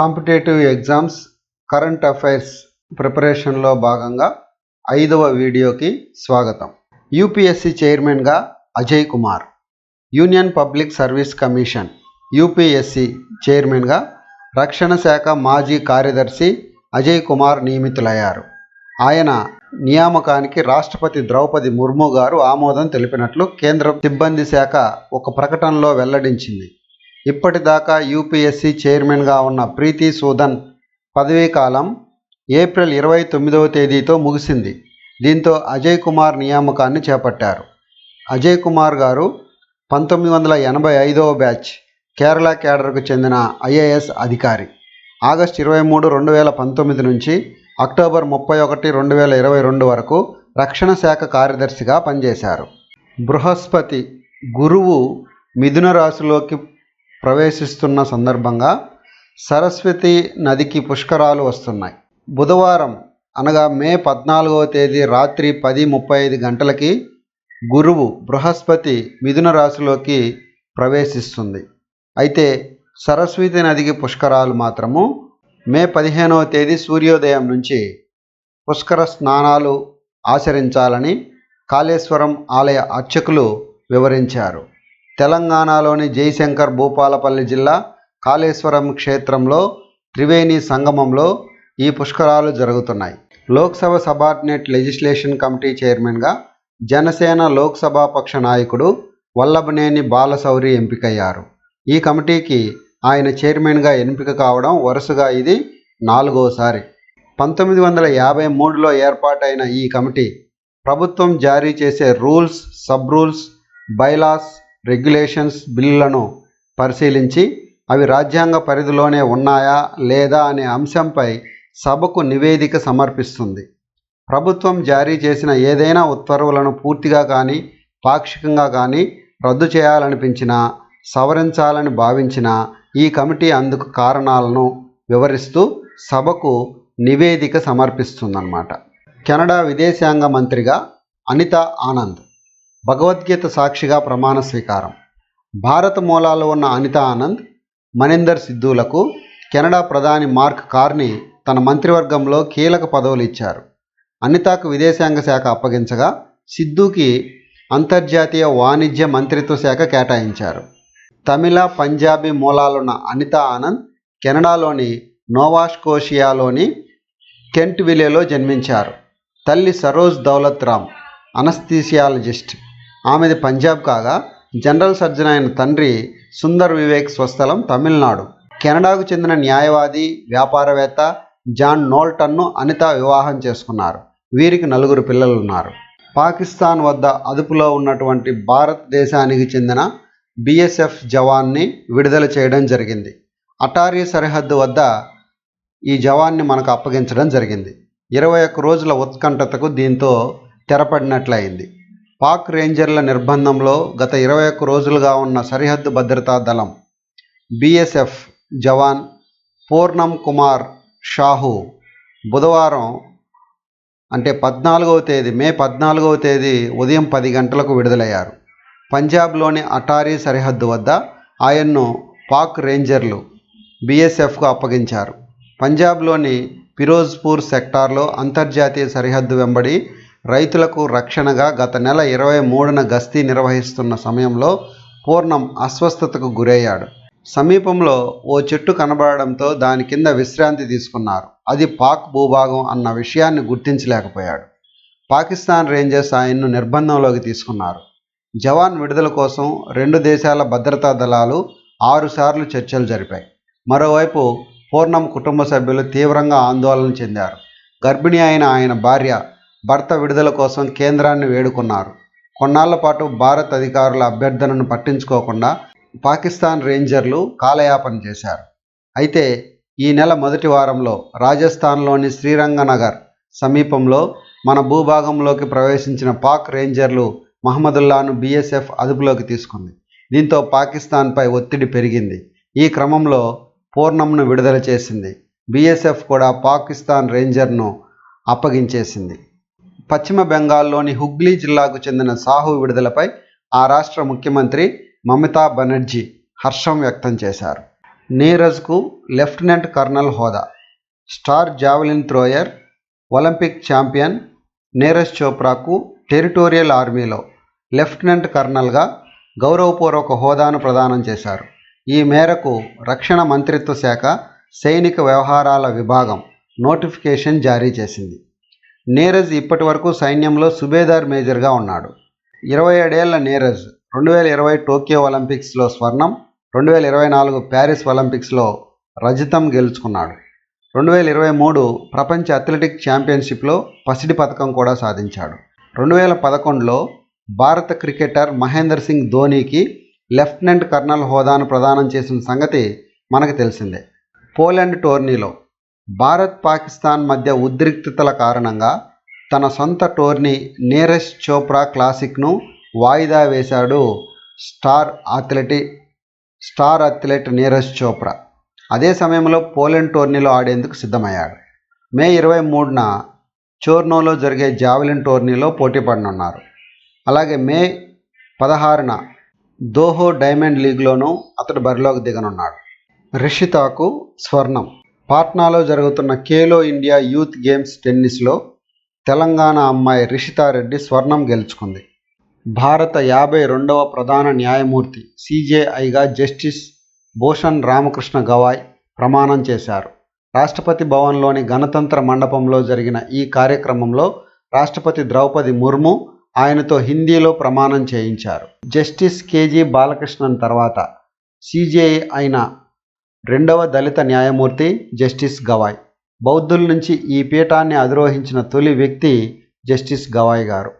Competitive exams current affairs ప్రిపరేషన్లో భాగంగా ఐదవ వీడియోకి స్వాగతం. యూపీఎస్సీ చైర్మన్గా Ajay Kumar. Union public service commission UPSC చైర్మన్గా రక్షణ శాఖ మాజీ కార్యదర్శి అజయ్ కుమార్ నియమితులయ్యారు. ఆయన నియామకానికి రాష్ట్రపతి ద్రౌపది ముర్ము గారు ఆమోదం తెలిపినట్లు కేంద్ర సిబ్బంది శాఖ ఒక ప్రకటనలో వెల్లడించింది. ఇప్పటిదాకా యూపీఎస్సీ చైర్మన్గా ఉన్న ప్రీతి సూదన్ పదవీ కాలం ఏప్రిల్ ఇరవై తొమ్మిదవ తేదీతో ముగిసింది. దీంతో అజయ్ కుమార్ నియామకాన్ని చేపట్టారు. అజయ్ కుమార్ గారు పంతొమ్మిది వందల ఎనభై ఐదవ బ్యాచ్ కేరళ కేడర్కు చెందిన ఐఏఎస్ అధికారి. ఆగస్టు ఇరవై మూడు రెండు వేల పంతొమ్మిది నుంచి అక్టోబర్ ముప్పై ఒకటి రెండు వేల ఇరవై రెండు వరకు రక్షణ శాఖ కార్యదర్శిగా పనిచేశారు. బృహస్పతి గురువు మిథున రాశిలోకి ప్రవేశిస్తున్న సందర్భంగా సరస్వతి నదికి పుష్కరాలు వస్తున్నాయి. బుధవారం అనగా మే పద్నాలుగవ తేదీ రాత్రి పది ముప్పై ఐదు గంటలకి గురువు బృహస్పతి మిథున రాశిలోకి ప్రవేశిస్తుంది. అయితే సరస్వతి నదికి పుష్కరాలు మాత్రము మే పదిహేనవ తేదీ సూర్యోదయం నుంచి పుష్కర స్నానాలు ఆచరించాలని కాళేశ్వరం ఆలయ అర్చకులు వివరించారు. తెలంగాణలోని జయశంకర్ భూపాలపల్లి జిల్లా కాళేశ్వరం క్షేత్రంలో త్రివేణి సంగమంలో ఈ పుష్కరాలు జరుగుతున్నాయి. లోక్సభ సబార్డినేట్ లెజిస్లేషన్ కమిటీ చైర్మన్గా జనసేన లోక్సభ పక్ష నాయకుడు వల్లభనేని బాలశౌరి ఎంపికయ్యారు. ఈ కమిటీకి ఆయన చైర్మన్గా ఎంపిక కావడం వరుసగా ఇది నాలుగోసారి. పంతొమ్మిది వందల యాభై మూడులో ఏర్పాటైన ఈ కమిటీ ప్రభుత్వం జారీ చేసే rules sub rules bylaws regulations బిల్లులను పరిశీలించి అవి రాజ్యాంగ పరిధిలోనే ఉన్నాయా లేదా అనే అంశంపై సభకు నివేదిక సమర్పిస్తుంది. ప్రభుత్వం జారీ చేసిన ఏదైనా ఉత్తర్వులను పూర్తిగా కానీ పాక్షికంగా కానీ రద్దు చేయాలనిపించినా సవరించాలని భావించినా ఈ కమిటీ అందుకు కారణాలను వివరిస్తూ సభకు నివేదిక సమర్పిస్తుందన్నమాట. కెనడా విదేశాంగ మంత్రిగా అనిత ఆనంద్ భగవద్గీత సాక్షిగా ప్రమాణ స్వీకారం. భారత మూలాలు ఉన్న అనిత ఆనంద్ మనిందర్ సిద్ధులకు కెనడా ప్రధాని మార్క్ కార్ని తన మంత్రివర్గంలో కీలక పదవులు ఇచ్చారు. అనితాకు విదేశాంగ శాఖ అప్పగించగా సిద్ధుకి అంతర్జాతీయ వాణిజ్య మంత్రిత్వ శాఖ కేటాయించారు. తమిళ పంజాబీ మూలాలున్న అనిత ఆనంద్ కెనడాలోని నోవాస్కోషియాలోని కెంట్ విలేలో జన్మించారు. తల్లి సరోజ్ దౌలత్ రామ్ అనస్థీసియాలజిస్ట్ ఆమెది పంజాబ్ కాగా జనరల్ సర్జన్ అయిన తండ్రి సుందర్ వివేక్ స్వస్థలం తమిళనాడు. కెనడాకు చెందిన న్యాయవాది వ్యాపారవేత్త జాన్ నోల్టన్ను అనిత వివాహం చేసుకున్నారు. వీరికి నలుగురు పిల్లలు ఉన్నారు పాకిస్తాన్ వద్ద అదుపులో ఉన్నటువంటి భారతదేశానికి చెందిన బిఎస్ఎఫ్ జవాన్ని విడుదల చేయడం జరిగింది. అటారీ సరిహద్దు వద్ద ఈ జవాన్ని మనకు అప్పగించడం జరిగింది. ఇరవై ఒక్క రోజుల ఉత్కంఠతకు దీంతో తెరపడినట్లయింది. పాక్ రేంజర్ల నిర్బంధంలో గత ఇరవై ఒక్క రోజులుగా ఉన్న సరిహద్దు భద్రతా దళం బీఎస్ఎఫ్ జవాన్ పూర్ణం కుమార్ షాహు బుధవారం అంటే పద్నాలుగవ తేదీ మే పద్నాలుగవ తేదీ ఉదయం పది గంటలకు విడుదలయ్యారు. పంజాబ్లోని అటారీ సరిహద్దు వద్ద ఆయన్ను పాక్ రేంజర్లు బీఎస్ఎఫ్కు అప్పగించారు. పంజాబ్లోని ఫిరోజ్పూర్ సెక్టార్లో అంతర్జాతీయ సరిహద్దు వెంబడి రైతులకు రక్షణగా గత నెల ఇరవై మూడున గస్తీ నిర్వహిస్తున్న సమయంలో పూర్ణం అస్వస్థతకు గురయ్యాడు. సమీపంలో ఓ చెట్టు కనబడడంతో దాని కింద విశ్రాంతి తీసుకున్నారు. అది పాక్ భూభాగం అన్న విషయాన్ని గుర్తించలేకపోయాడు. పాకిస్తాన్ రేంజర్స్ ఆయన్ను నిర్బంధంలోకి తీసుకున్నారు. జవాన్ విడుదల కోసం రెండు దేశాల భద్రతా దళాలు ఆరుసార్లు చర్చలు జరిపాయి. మరోవైపు పూర్ణం కుటుంబ సభ్యులు తీవ్రంగా ఆందోళన చెందారు. గర్భిణి అయిన ఆయన భార్య భర్త విడుదల కోసం కేంద్రాన్ని వేడుకున్నారు. కొన్నాళ్ళ పాటు భారత్ అధికారుల అభ్యర్థనను పట్టించుకోకుండా పాకిస్తాన్ రేంజర్లు కాలయాపన చేశారు. అయితే ఈ నెల మొదటి వారంలో రాజస్థాన్లోని శ్రీరంగనగర్ సమీపంలో మన భూభాగంలోకి ప్రవేశించిన పాక్ రేంజర్లు మహమ్మదుల్లాను బీఎస్ఎఫ్ అదుపులోకి తీసుకుంది. దీంతో పాకిస్తాన్పై ఒత్తిడి పెరిగింది. ఈ క్రమంలో పూర్ణంను విడుదల చేసింది. బీఎస్ఎఫ్ కూడా పాకిస్తాన్ రేంజర్ను అప్పగించేసింది. పశ్చిమ బెంగాల్లోని హుగ్లీ జిల్లాకు చెందిన సాహు విడుదలపై ఆ రాష్ట్ర ముఖ్యమంత్రి మమతా బెనర్జీ హర్షం వ్యక్తం చేశారు. నీరజ్కు లెఫ్టినెంట్ కర్నల్ హోదా. Star javelin thrower Olympic champion Neeraj చోప్రాకు territorial ఆర్మీలో లెఫ్టినెంట్ కర్నల్గా గౌరవపూర్వక హోదాను ప్రదానం చేశారు. ఈ మేరకు రక్షణ మంత్రిత్వ శాఖ సైనిక వ్యవహారాల విభాగం నోటిఫికేషన్ జారీ చేసింది. నీరజ్ ఇప్పటి వరకు సైన్యంలో సుబేదార్ మేజర్గా ఉన్నాడు. ఇరవై ఏడేళ్ళ నీరజ్ రెండు వేల ఇరవై టోక్యో ఒలింపిక్స్లో స్వర్ణం రెండు వేల ఇరవై నాలుగు ప్యారిస్ ఒలింపిక్స్లో రజతం గెలుచుకున్నాడు. రెండు వేల ఇరవై మూడు ప్రపంచ అథ్లెటిక్ ఛాంపియన్షిప్లో పసిడి పథకం కూడా సాధించాడు. రెండు వేల పదకొండులో భారత క్రికెటర్ మహేందర్ సింగ్ ధోనీకి లెఫ్టినెంట్ కర్నల్ హోదాను ప్రదానం చేసిన సంగతి మనకు తెలిసిందే. పోలాండ్ టోర్నీలో భారత్ పాకిస్తాన్ మధ్య ఉద్రిక్తతల కారణంగా తన సొంత టోర్నీ నీరజ్ చోప్రా క్లాసిక్ను వాయిదా వేశాడు star athlete star athlete Neeraj Chopra. అదే సమయంలో పోలెండ్ టోర్నీలో ఆడేందుకు సిద్ధమయ్యాడు. మే ఇరవై మూడున చోర్నోలో జరిగే జావెలిన్ టోర్నీలో పోటీ పడనున్నారు. అలాగే మే పదహారున దోహో డైమండ్ లీగ్లోనూ అతడు బరిలోకి దిగనున్నాడు. రిషితాకు స్వర్ణం. పాట్నాలో జరుగుతున్న ఖేలో ఇండియా యూత్ గేమ్స్ టెన్నిస్లో తెలంగాణ అమ్మాయి రిషితారెడ్డి స్వర్ణం గెలుచుకుంది. భారత యాభై రెండవ ప్రధాన న్యాయమూర్తి సిజేఐగా జస్టిస్ భూషణ్ రామకృష్ణ గవాయ్ ప్రమాణం చేశారు. రాష్ట్రపతి భవన్లోని గణతంత్ర మండపంలో జరిగిన ఈ కార్యక్రమంలో రాష్ట్రపతి ద్రౌపది ముర్ము ఆయనతో హిందీలో ప్రమాణం చేయించారు. జస్టిస్ కేజీ బాలకృష్ణన్ తర్వాత సిజేఐ అయిన రెండవ దళిత న్యాయమూర్తి జస్టిస్ గవాయ్. బౌద్ధుల నుంచి ఈ పీఠాన్ని అధిరోహించిన తొలి వ్యక్తి జస్టిస్ గవాయ్ గారు.